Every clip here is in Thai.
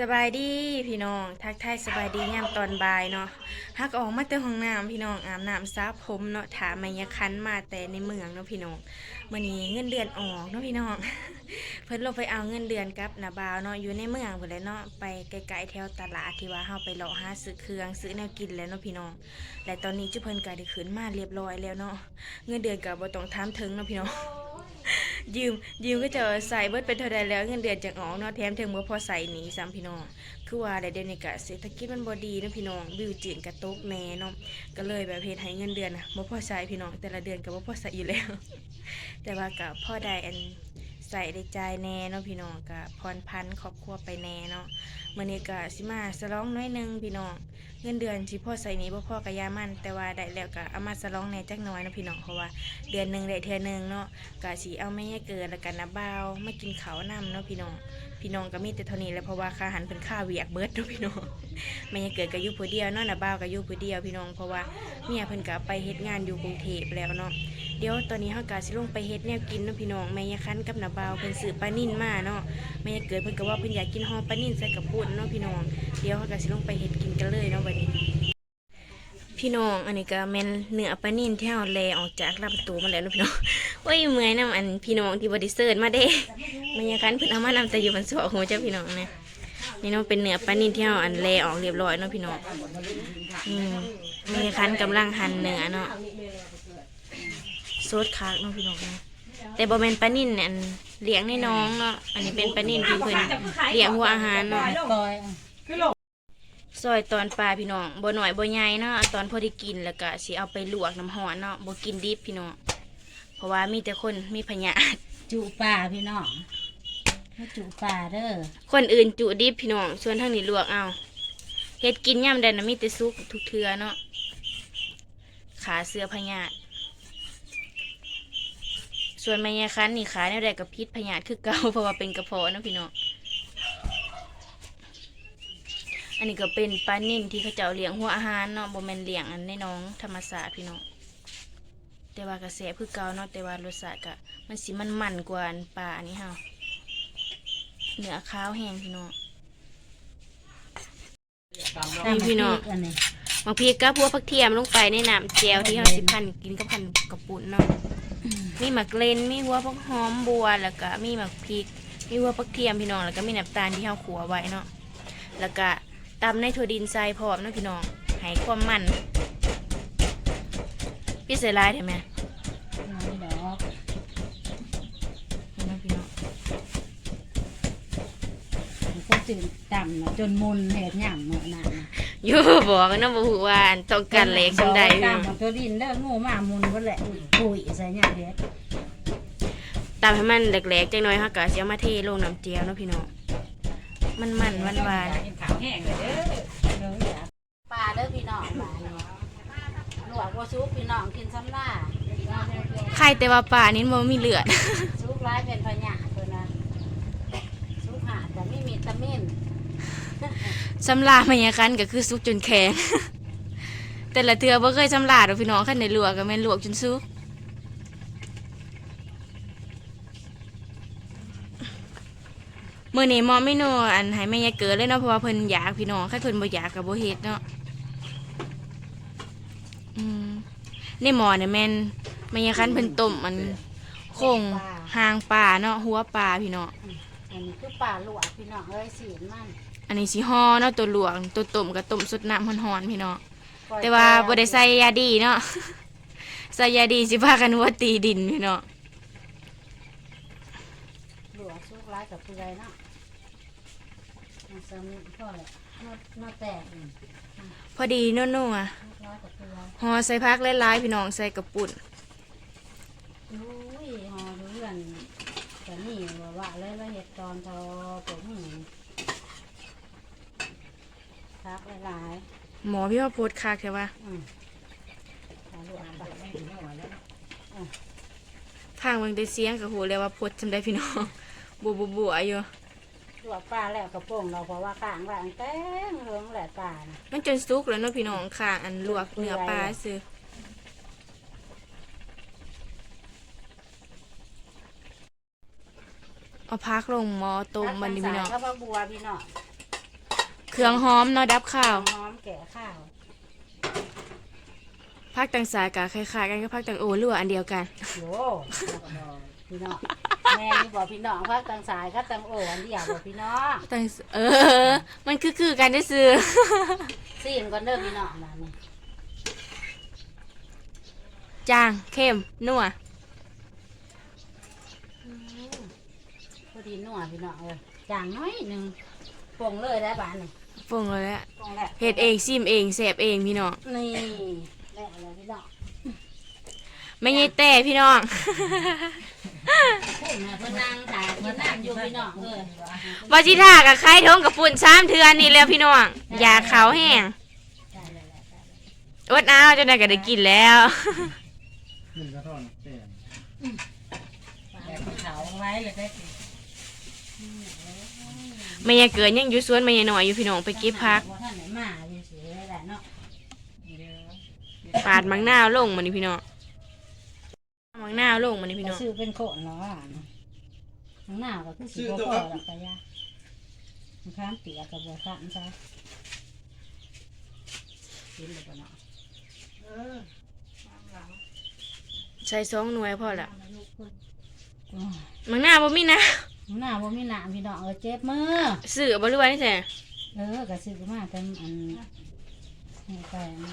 สบายดีพี่น้องทักทายสบายดียามตอนบ่ายเนาะฮักออกมาแต่ห้องน้ำพี่น้องอาบน้ำซาผมเนาะถามมายาคันมาแต่ในเมืองเนาะพี่น้องมื่อนี้เงินเดือนออกเนาะพี่น้อง เพิ่นลงไปเอาเงินเดือนกับนาบาวเนาะอยู่ในเมืองพุ่นแล้วเนาะไปไกลๆแถวตลาดที่ว่าเฮาไปเลาะหาซื้อเครื่องซื้อแนวกินแล้วเนาะพี่น้องและตอนนี้จุเพิ่นก็ได้ขึ้นมาเรียบร้อยแล้วเนาะเงินเดือนก็บ่ต้องถามถึงเนาะพี่น้อง ยืมยืมก็จะใส่เบิดเป็นเท่าใดแล้วเงินเดือนจะอ๋อกเนาะแถมถึงบ่อพอใส่หนีซ้ำพี่น้อง คือว่าแต่เดี๋ยวนี้ก็เศรษฐกิจมันบ่ดีเนาะพี่น้องวิวจีนกระตกแน่เนาะก็เลยแบบเฮ็ดให้เงินเดือนน่ะบ่อพอใช้พี่น้อง แต่ละเดือนก็บ่พอใช้อยู่แล้ว แต่ว่าก็พ่อได้อันใส่ได้จ่ายแน่เนาะพี่น้องก็ผ่อนพันครอบครัวไปแน่เนาะมื้อนี้ก็สิมาสลองน้อยหนึงพี่น้อง เงินเดือนสิพ่อใส่นี้บ่พ่อก็ยามัน แต่ว่าได้แล้วก็เอามาสลองแหน่จักหน่อยนะพี่น้องเพราะว่าเดือนหนึ่งได้เทื่อหนึ่งเนาะกะสีเอาไม่ให้เกินแล้วกันนะเบาวมากินเขาวนำเนาะพี่น้องพี่น้องก็มีแต่เท่านี้แหล้วเพราะว่าค่าอาหันเป็นค่าเวียกเบิดเนาะพี่น้องไม่ให้เกิดกับยุผู้เดียวเนาะนะเบากับยุผู้เดียวพี่น้องเพราะว่าเมียเพิ่นก็ไปเฮ็ดงานอยู่กรุงเทพแล้วเนาะเดี๋ยวตอนนี้เฮาก็สิลงไปเฮ็ดแนวกินเนาะพี่น้องแม่ยายคันกับนาบาวเพิ่นซื้อปลานิ่นมาเนาะแม่ยายเกิดเพิ่นก็ว่าเพิ่นอยากกินห่อปลานิ่นใส่กับปุ่นเนาะพี่น้องเดี๋ยวเฮาก็สิลงไปเฮ็ดกินกันเลยเนาะบัดนี้ พี่น้องอันนี้ก็แม่นเนื้อปลานิ่นที่เฮาแลออกจากลำตัวมาแล้วเนาะพี่น้องโอ้ยเมื่อยนํอันพี่น้องที่บ่ได้เสิร์ชมาเด้บรรยากาศเพิ่นเอามานำแต่อยู่บนสอกหัวเจ้าพี่น้องนะนี่เนาะเป็นเนื้อปลานิ่นที่เฮาอันแลออกเรียบร้อยเนาะพี่น้องอืมบรรยากาศกำลังหั่นเนื้อเนาะโซดคักเนาะพี่น้องนะแต่บ่แมนปลานิ่นเนี่ยอันเลี้ยงในน้องเนาะอันนี้เป็นปลานิ่นที่เพิ่นเลี้ยงหัวอาหารเนาะ ซอยตอนปลาพี่น้องบ่หน่อยบ่ใหญ่เนาะเอาตอนพอได้กินแล้วก็สิเอาไปลวกน้ำร้อนเนาะบ่กินดิบพี่น้องเพราะว่ามีแต่คนมีพยาธิจุป่าพี่น้องให้จุป่าเด้อคนอื่นจุดิบพี่น้องส่วนทางนี้ลวกเอาเฮ็ดกินย่ำใดน่ะมีแต่ซุกทุกเทือเนาะขาเสื้อพยาธิส่วนแม่ยาคันนี่ขาแนวใดกับพิษพยาธิคือเก่าเพราะว่าเป็นกระเพาะเนาะพี่น้อง อันนี้ก็เป็นปลานิ่นที่เขาเจ้าเลี้ยงหัวอาหารเนาะบ่แม่นเลี้ยงอันในน้องธรรมศาสตร์พี่น้องแต่ว่ากระแสคือเก่าเนาะแต่ว่ารสชาติก็มันสิมันมันกว่าปลาอันนี้เฮาเนื้อขาวแห้งพี่น้องนี่พี่น้องอันนี้บางพีก็พวกผักเทียมลงไปในน้ำแจวที่เราสิพันกินกับพันกระปุนเนาะมีหมักเลนมีหัวผักหอมบัวแล้วก็มีหมักพริกมีหัวผักเทียมพี่น้องแล้วก็มีน้ำตาลที่เราขัวไว้เนาะแล้วก็ ตำในถั่วดินทรายพร้อมเนาะพี่น้องให้ความมันพี่เสียลายใช่ไหมน้อยดอกนี่เนาะพี่น้องมันก็จืดต่ำนะจนมุนเห็ดหย่ำเนาะน่ะนะอยู่บอกเนาะบอกว่าอันต้องการเล็กจังใดพี่น้องต่ำของตัวดินเด้องูมามุนก็แหละปุ๋ยใส่หย่ำเห็ดตามให้มันแหลกๆจังน้อยเฮาก็สิเอามาเทลงน้ำเจียวเนาะพี่น้อง มันมันหวานหวานขาวแห้งเลยเด้อเด้อจ้ะปลาเด้อพี่น้องปลาเนี่ยลวกว่าซุปพี่น้องกินซ้ำหน้าไข่แต่ว่าป่านี้มันมีเลือดซุปร้ายเป็นพญาตัวนะซุปหาแต่ไม่มีตะเม่นสำลามันยาคันก็คือสุกจนแข็งแต่ละเทือบ่เคยสำลาดอกพี่น้องคันในลวกก็แม่นลวกจนสุก มื้อนี้หมอเมนูอันให้แม่ยายเกิดเลยเนาะเพราะว่าเพิ่นอยากพี่น้องคันเพิ่นบ่อยากก็บ่เฮ็ดเนาะอืมในหม้อเนี่ยแม่นแม่ยายคันเพิ่นต้มมันโคงหางปลาเนาะหัวปลาพี่น้องอันนี้คือปลาลวกพี่น้องเอ้ยสีมันอันนี้สิห่อเนาะตัวหลวงตัวต้มกับต้มสดน้ำร้อนๆพี่น้องแต่ว่าบ่ได้ใส่ยาดีเนาะใส่ยาดีสิพากันหัวตีดินพี่น้องหลวกซุปร้ายกับเปื่อยเนาะ มาซ้ำพ่อเลยมามาแตกอืมพอดีนัวซุปร้ายกับเปื่อยๆห่อใส่พักหลายๆพี่น้องใส่กระปุ่นอุ้ยหอดูเรื่องแต่นี่ว่าว่าเลยว่าเห็ดตอนทอผมหืมพักหลายหมอพี่ว่าโพดคักใช่ปะๆอืมปลาลวกปลาทางเบิ่งได้เสียงก็ฮู้แล้วว่าโพดจำได้พี่น้อง บัวบัวๆอยู่ ลวกปลาแล้วกระโปรงเราเพราะว่าข้างว่าอันแต้งเรืองแหละปลานะมันจนสุกแล้วเนาะพี่น้องค่ะ อันลวกเนื้อปลาซื้อเอาพักลงหม้อต้มมันนี่พี่น้องก็บัวพี่น้องเครื่องหอมเนาะดับข้าวหอมแก่ข้าวภาคต่างสายกับคล้ายๆกันกับภาคต่างโอหรือว่าอันเดียวกันโยพี่น้อง แม่นี่บอกพี่น้องพักตังสายครับตังโออันเดียวบอกพี่น้องต่างเออ มันคือคือกันได้อซื้อ ซีมก่อนเด้อพี่น้องมานี่จางเข้มนัวพอดีนัวพี่น้องเลยจางน้อยหนึ่งปรุงเลยได้บ้านนี่ปรุงเลยแหละปรุงแล้วเฮ็ดเองซิมเองแสบเองพี่น้องนี่แล้วอะไรพี่น้องไม่ใช่แต่พี่น้อง ว่ายกินน้ำอยู่พี่น้องเอ้ยบาจิท่ากับไข่ท้องกับปุ่นซ้ำเทือนนี่แล้วพี่น้องยาขาวแห้งได้เลยได้าจนได้ก็ได้กินแล้วหนึ่งกระท่อนแป้งแต่เขาไว้เลยได้ไม่ยาเกินยังอยู่สวนไม่ยาหน่อยอยู่พี่น้องไปก็บพักปาดมังน้าลงมานี่พี่น้อง มังนาวลงมานี่พี่น้องซื้อเป็นโคนเนาะข้างหน้าก็คือสีบ่พอหรอกกะยาข้ามเปียกกับบัวข้ามซะกินเลยปะเนาะใส่สองหน่วยพอละโอ้ยมังนาวบ่มีนะข้างหน้าบ่มีหนามพี่น้องเออเจ็บมือซื้อบ่รู้ว่านี่แท้เออก็ซื้อมาแต่อันให้ไปนะ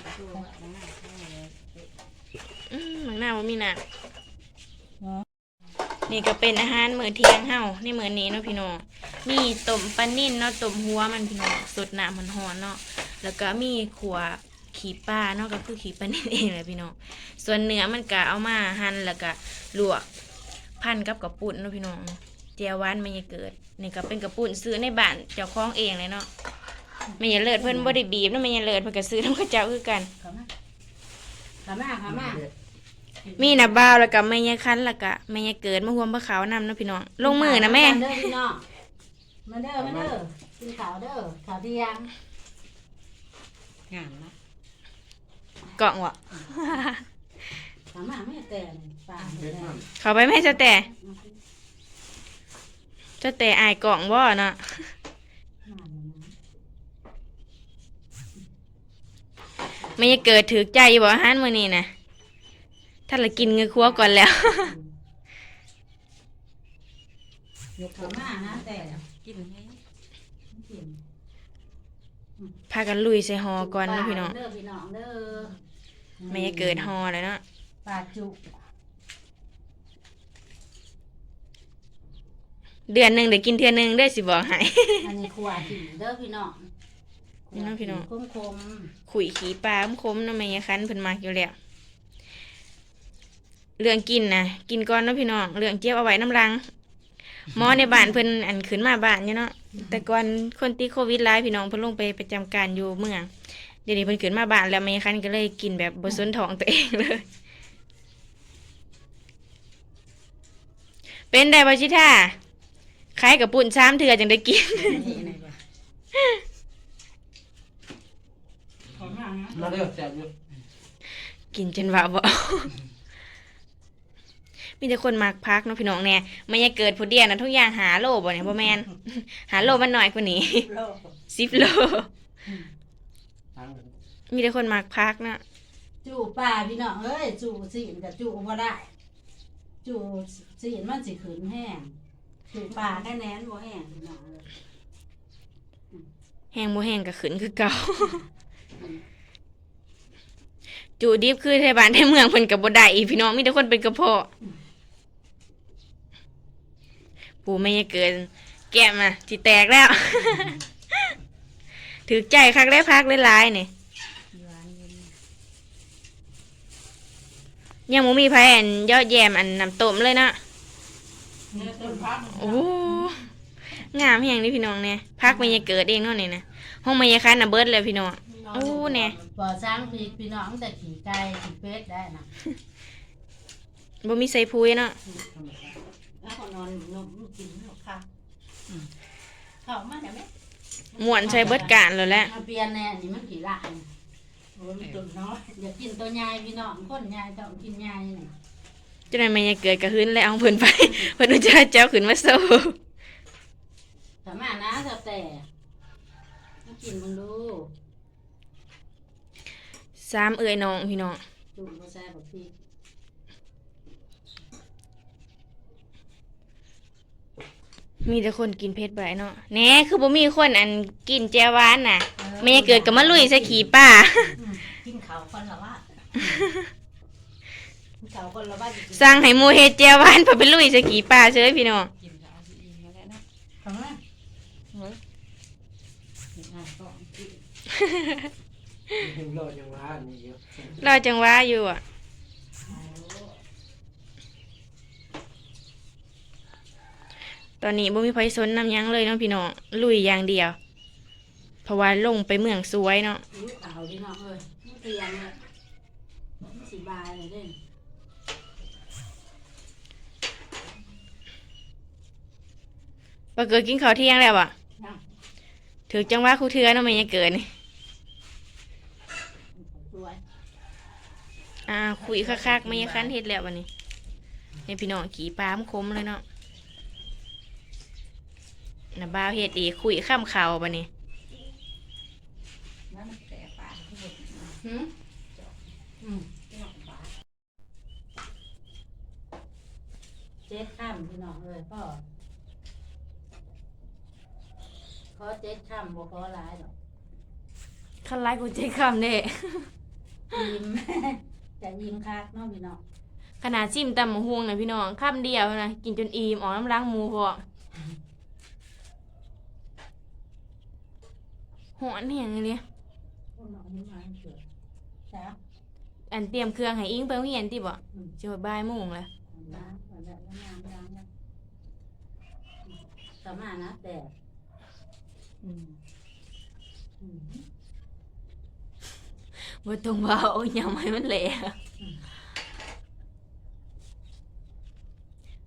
อืมมังนาวบ่มีนะเนาะ นี่ก็เป็นอาหารมื้อเที่ยงเฮาในมื้อนี้เนาะพี่น้องมีต้มปลานิ่นเนาะต้มหัวมันพี่น้องสดน้ำมันร้อนๆเนาะแล้วก็มีขัวขี้ปลาเนาะก็คือขี้ปลานิ่นเองแหละพี่น้องส่วนเนื้อมันก็เอามาหั่นแล้วก็ลวกพันกับกระปุ่นเนาะพี่น้องเจียวหวานไม่ยาเกิดนี่ก็เป็นกระปุ่นซื้อในบ้านเจ้าของเองเลยเนาะไม่ยาเลิศเพิ่นบ่ได้บีบเนาะไม่ยาเลิศเพิ่นก็ซื้อน้ำกระเจ้าคือกันขามาขามาขามา มีน้าบ่าวแล้วก็แม่ยาคันแล้วก็แม่ยาเกิดมาห่วมพระขาวนำเนาะพี่น้องลงมือนะแม่าเด้อพี่น้องมาเด้อมาเด้อกินข้าวเด้อข้าวเที่ยงงานนะกล่องวะสามารถไม่แต่ปลาเด็ดมากเข้าไปแม่เจ้าแต่เจ้าแต่อายกล่องบ่เนาะแม่ยาเกิดถือใจอยู่บ่อาหารมื้อนี้นะ ถ้าละกินเงือครัวก่อนแล้ว ยกขามานะแต่กินให้กินพากันลุยใส่หอก่อนเนาะพี่น้องเด้อพี่น้องเด้อแม่ยาเกิดหอเลยเนาะปลาจุ เดือนหนึงได้กินเทื่อหนึงได้อสิบอกให้อันนี้ขวดหินเด้อพี่น้องพี่น้องพี่น้องคมคมขุยขี้ปลาคมๆเนาะแม่ยาคันเพิ่นมักอยู่แล้ว เรื่องกินนะกินก่อนเนาะพี่น้องเรื่องเจ็บเอาไว้น้ำรังหมอในบ้านเพิ่นอันขึ้นมาบ้านอยู่เนาะแต่ก่อนคนติดโควิดหลายพี่น้องเพิ่นลงไปประจำการอยู่เมืองเดี๋ยวนี้เพิ่นขึ้นมาบ้านแล้วแม่ยาคันก็เลยกินแบบบ่สนท้องตัวเองเลย เป็นได้บ่ชิท่าขายกับปุ่นซ้ำเถื่อจังได้กินมาเด้อแซ่บอยู่กินจนว่าบ่ มีแต่คนมักพักเนาะพี่น้องแน่ไม่อยากเกิดผู้เดียวนะทุกอย่างหาโลบ่เนี่ยบ่แม่นหาโลมันน้อยกว่านี้สิบโลทางมีแต่คนมักพักเนาะจูปลาพี่น้องเอ้ยจูสีนกับจูบ่ได้ จูสีนมันสิขืนแห้งจูปลาแค่แน้นบ่แห้งพี่น้องเลยแห้งบ่แห้งก็ขึ้นคือเก่าจูดิบคือไทบ้านไทเมืองเพิ่นก็บ่ได้อีกพี่น้องมีแต่คนเป็นกระเพาะ ปู่ไม่อยากเกิน แก้มอะสิแตกแล้ว ถือใจคักได้พักหลายๆนี่หวานเย็นยังบ่มีไผอันยอดแยมอันน้ำต้มเลยเนาะโอ้งามแหงนี่พี่น้องเนี่ยพักมันจะเกิดเองเนาะนี่นะห้องมันจะคันน่ะเบิดเลยพี่น้องโอ้เนี่ยบ่สร้างพริกพี่น้องแต่ขี่ไก่ขี่เป็ดได้นะบ่มีใส่พุยเนาะ แล้วก็นอนนมกินข้าวค่ะข้าวมาแต่ไหมม่วนใส่เบิดการแล้วแหละมาเปลี่ยนแน่นี่มันกี่ละโอ้ยตุ่นน้อยอย่ากินตัวใหญ่พี่น้องคนใหญ่ต้องกินใหญ่นี่จนนั้นมันจะเกิดกระหืนแล้วเอาเพิ่นไปเพิ่นจะเจ้าขึ้นมาโซ่สามารถนะแต่แต่มากินมึงดูสามเอ่ยน้องพี่น้องจุ่มก็แซ่บแบบพี่ มีแต่คนกินเผ็ดไปเนาะแหน่คือบ่มีคนอันกินแจวหวานน่ะไม่เกิดกับมาลุยใส่ขี่ป่าอืมกินข้าวคนละว่ากินข้าวคนละว่าจะกินสร้างให้หมูเฮ็ดแจวหวานพอไปลุยใส่ขี่ป่าเฉยพี่น้องกินข้าวสิอิ่มแล้วแหละนะทำไมเฮ้ยกินข้าวก่อนกินยังรอยังว่าอันนี้อยู่รอจังหวะอยู่อะ ตอนนี้บ่มีไผสนนำยังเลยเนาะพี่น้องลุยอย่างเดียว เพราะว่าลงไปเมืองสวยเนาะลูกเอาพี่น้องเอ้ยมันเตียงเลยสีบายเลยเด้นปาเกิดกินข้าวเที่ยงแล้วอะถือจังหวะครูเทือเนาะแม่ยังเกิดนี่สวยอ่าคุยคักๆแม่ยังคันเฮ็ดแล้ววันนี้นี่พี่น้องขี่ปลามคมเลยเนาะ นะบ่าวเฮ็ดอีกคุยข้ามเขาวบัดนี้แล้วมันแก่ปากหืมอืมเจ็ดข้ามพี่น้องเอ้ยพ่อขอเจ็ดข้ามบ่ขอหลายหรอกคันไลกูใจคำเด้ยิ้ม จะยิ้มคักเน้องพี่น้องขนาดจิ้มตำมะฮวงนะพี่น้องคำเดียวนะกินจนอิ่มออกน้ำล้างหมูพอ หอนเหียงเลยพวกน้องนี่มาเกิดจ้าอันเตรียมเครื่องให้อิงไปโรงเรียนติบ่อืมจะหดบ่ายโมงแล้วล้างก่อนแล้วล้างล้างแล้วสามารถนะแต่อืมอืมว่าตรงว่าโอ้ยยังไม่มันแหละ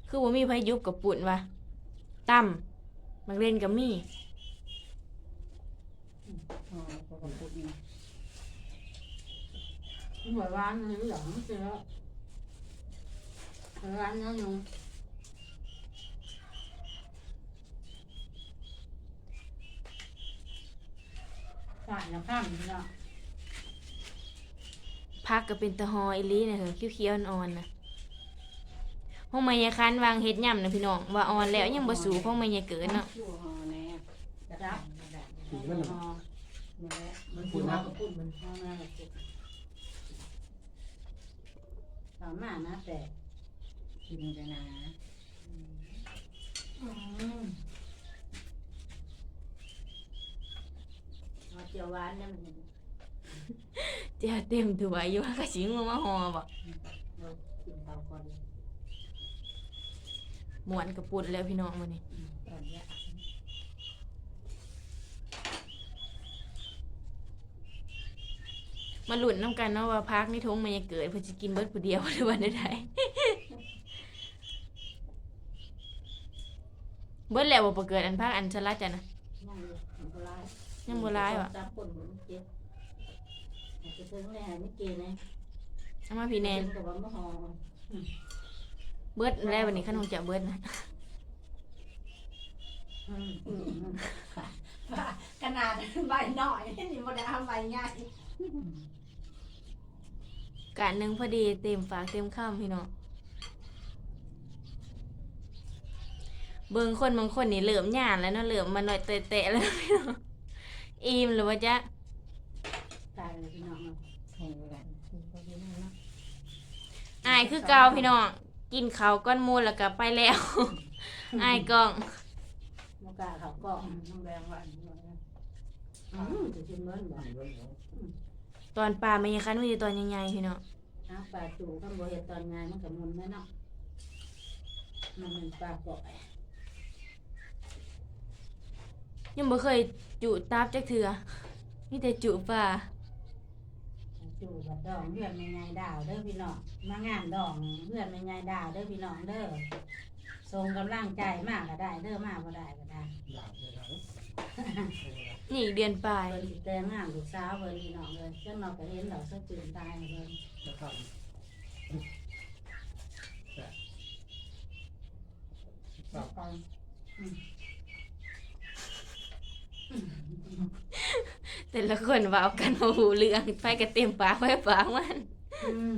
คือว่ามีพายุกับปุ่นวะตั้มมักเล่นกับมี่ อ๋อปกตินี่หัวร้านนี่เหรอเสือหัวร้านเนื้อยุงฝ่ายนะข้ามพี่น้องพักก็เป็นตะฮออีหลีนะเหรอเขียวๆอ่อนๆนะห้องมายาคันวางเฮ็ดย่ำนะพี่น้องว่าอ่อนแล้วยังบ่สูห้องมายาเกิดเนาะอยู่หอแน่จับสีมันหน่ะอนี่แหละมัน พูดมาก็พูดมันห้องแม่ก็พูดสามารถนะแต่กินกันนะอืมเอาเจียวหวานเนี่ยมันเจ้าเต็มตัวอยู่ว่าก็สิงมาฮอบ่เรากินเตาก่อนม่วนกับปุ่นแล้วพี่น้องมื้อนี้ตอนเนี้ย มาลุ้นนํกันเนาะว่าพักนี่ทงมายาเกิดเพิ่นสิกินเบิดผู้เดียวหรือว่าได้เบิดแล้วบ่บ่เกิดอันพักอันสลัดจ้ะนะนั่งอยู่มันก็ร้ายยังบ่ร้ายวะจับคนมันเจ็บอาจจะถึงแน่ไม่เกณฑ์นะเอามาพี่แนนถึงกับว่าไม่หอเบิดแล้ววันนี้คันคงจะเบิดนะอืมอืมอืมขนาดใบหน่อยนี่มันได้ทำใบใหญ่ กะหนึงพอดีเต็มฝากเต็มข้ามพี่น้องเบิ่งคนบางคนนี่เหลื่อมหย่านแล้วเนาะเหลื่อมมาหน่อยเตะๆแล้วพี่น้องอิ่มหรือว่าจะตายเลยพี่น้องเนาะแข่งกันกินพอดีนะเนาะอายคือเก่าพี่น้องกินข้าวก้อนหมูแล้วก็ไปแล้วอายกล้องมกล้าเขาก็น้ำแรงหวานหน่อยนะอืมจะกินเบิ้ลบ่ ตอนปลาไม่ยังคันมีแต่ตอนใหญ่ๆพี่น้องน้ำปลาจูข้างบนเห็ดตอนงานมันกับมุนแม่เนาะมันเป็นปลาเกาะยังบ่เคยจุตับจักเถื่อมีแต่จุปลาจูกับดองเพื่อนไม่ไงดาวเด้อพี่น้องมางานดองเพื่อนไม่ไงดาวเด้อพี่น้องเด้อส่งกำลังใจมากก็ได้เด้อมากก็ได้ก็ได้อยากเลย นะนี่อีกเดือนปลาย เพิ่นสิแต่งงานลูกสาวเพิ่นพี่น้องเลยจังเราก็เห็นเราสักตื่นตายเพิ่นจะทำแต่ตอนแต่ละคนเว้ากันบ่ฮู้เรื่องไปก็เต็มปากไปปากมัน อืม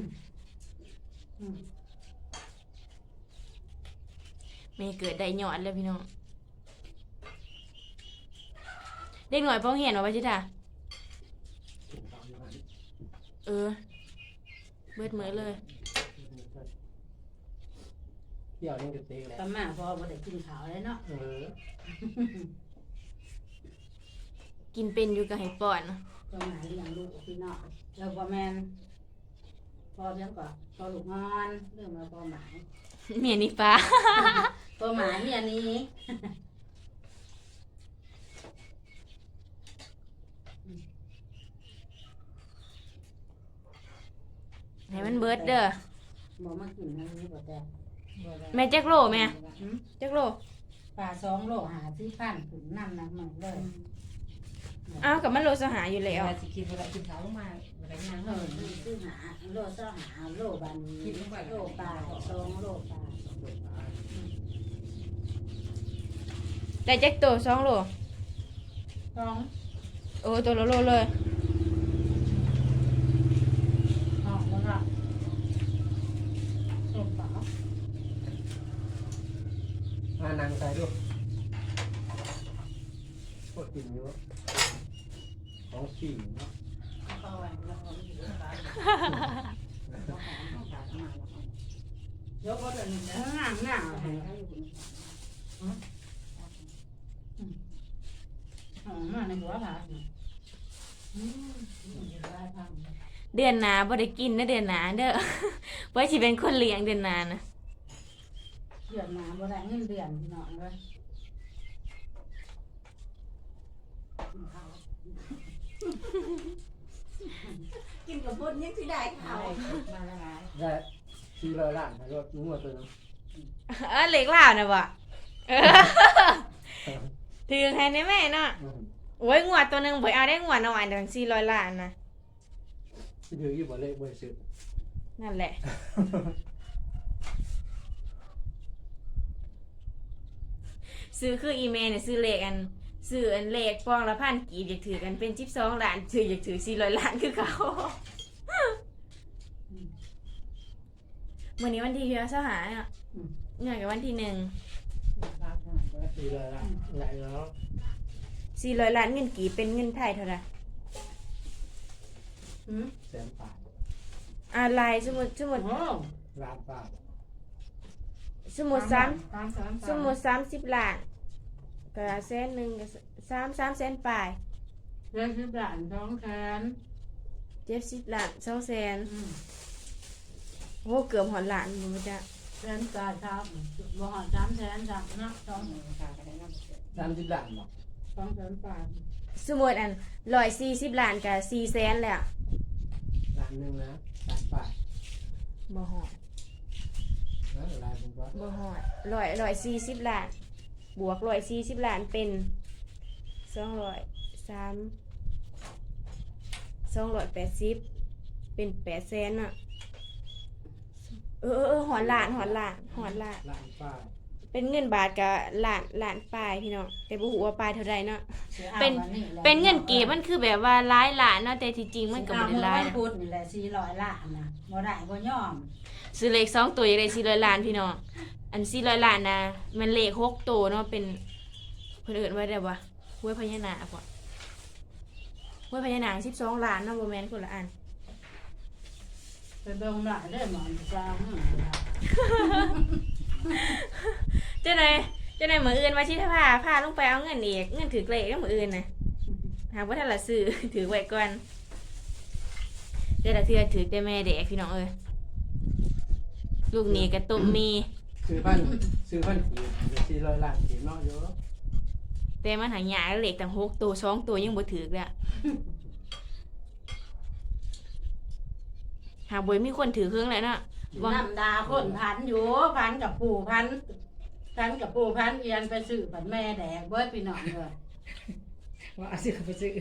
อืมแม่เกิดได้ยอดเลยพี่น้อง เด็กหน่อยพ้องเห็นว่าบ่จิตากินข้าวอยู่บ้านเออ เบิดมื้อเลยเที่ยวยังจะเตะแหละก็มาพอบ่ได้กินข้าวเลยเนาะเออกินเป็นอยู่ก็ให้ป้อนเนาะก็มาเลี้ยงลูกพี่น้องแล้วบ่แม่นพอเลี้ยงก็พอลูกงอนเรื่องมาพอหมายเมียนี่ป้า พอหมายเมียนี้ ให้มันเบิดเด้อบ่มากินอันนี้บ่แต่แม่จักโลแม่หืมจักโลปลาสองโลหาที่พันถึงน้ำหนักมันเลยอ้าวกับมันโลสหาอยู่แล้วว่าสิกินบ่ได้กินข้าวลงมาบ่ได้ยังเออซื้อหาโลเจ้าหาโลบันโลปลาสองโลปลาได้จักโตสองโลสองโอ้ตัวละโลเลย ออกแล้วก็โลปลา มานางใส่ลูกก็กินอยู่ของสี่เนาะ เข้าไปแล้วก็มีปลา ข้าวมาแล้ว ยกก็เดินหน้าหน้า ให้เขาอยู่บน อ๋อมาในหัวผาอืมได้พังเดือนหนาบ่ได้กินนะเดือนหนาเด้อไว้สิเป็นคนเลี้ยงเดือนหนานะเดือนมาบ่ได้เงินเดือนพี่น้องเลยกินกับพุ่นยังสิได้ข้าวมาละลายได้สี่ร้อยล้านให้รถงัวตัวนึงเออเล็กลาวนะบ่เออ ถือให้ในแม่เนาะอืมโอ้ยงวดตัวหนึงบ่เอาได้งวดน้อยถึง400ล้านนะสิถืออยู่บ่เลขบ่ซื้อนั่นแหละ ซื้อคืออีเมลเนี่ยซื้อเลขอันซื้ออันเลขปองละพันกีบอยากถือกันเป็นสิบสองล้านถืออยากถือสี่ร้อยล้านคือเขาวันนี้วันที่เพียวเสาหาอะเนื่องกับวันที่หนึ่ง ข้าวทานบ่ได้ สี่ร้อยล้านใหญ่แล้วสี่ร้อยล้านเงินกีบเป็นเงินไทยเท่าไหร่อืมแสนบาทอะไรสมมุดสมมุดโอ้ล้านบาทสมมุดสามสามสามสมมุดสามสิบล้านก็แสนหนึ่งก็สามสามแสนปลายเรื่องที่บ้านท้องแขนเจ็ดสิบล้านสองแสนอืม โอ้เกือบหอนล้านมึงจะ แสนตายครับบ่หอดสามแสนจังเนะสองข้าวก็ได้นำสามสิบล้านเนาะสองแสนปลายสมมุดอันร้อยสี่สิบล้านกับสี่แสนแล้วล้านหนึ่งนะล้านบาทบ่หอดนะลายผมว่าบ่หอดร้อยร้อยสี่สิบล้าน บวกร้อยสี่สิบล้านเป็นสองร้อยสามสองร้อยแปดสิบเป็นแปดแสนอะ เออเออเออหอนล้านหอนล้านหอนล้าน ล้านป้ายเป็นเงินบาทกับล้านล้านปลายพี่น้องแต่บ่ฮู้ว่าปลายเท่าใดเนาะสิอาเป็นวัแหละเป็นเงินกีบมันคือแบบว่าหลายล้านเนาะแต่ที่จริงมันก็บ่ได้หลายสินะเอเมื่อวันพุธนี่แหละสี่ร้อยล้านนะบ่ได้บ่ยอมซื้อเลขสองตัวอยากได้สี่ร้อยล้านพี่น้องอันสี่ร้อยล้านนะมันเลขหกตัวเนาะเป็นเพิ่นเอิ้นไว้ได้บ่ห้วยพญานาคบ่ห้วยพญานาคสิบสองล้านเนาะบ่แม่นคนละอัน ไปเบิ่งหลายเด้อหมอนจางเจ้าไหนายเจ้าไหนายมื้ออื่นว่าสิถ้าพาพาลงไปเอาเงินอีกเงินถือเลขแล้วมื้ออื่นน่ะหากว่าถ้าละซื้อ ถือไว้ก่อนเดี๋ยวละเทื่อถือแต่แม่เด็กพี่น้องเอ้ยลูกนี่ก็ต้มมีซื้อพันซื้อพันกีบสี่ร้อยล้านกีบเนาะเยอะแต่มันหายากเหล็กตั้งหกตัวสองตัวยังบ่ถือเลยอะ หากบ่มีคนถือเครื่องแล้วเนาะวังน้ำดาคนพันอยู่พันกับปู่พันพันกับปู่พันเอียนไปซื้อปัดแม่แดกเบิดพี่น้องเลยว่าเอาซื้อไปซื้อ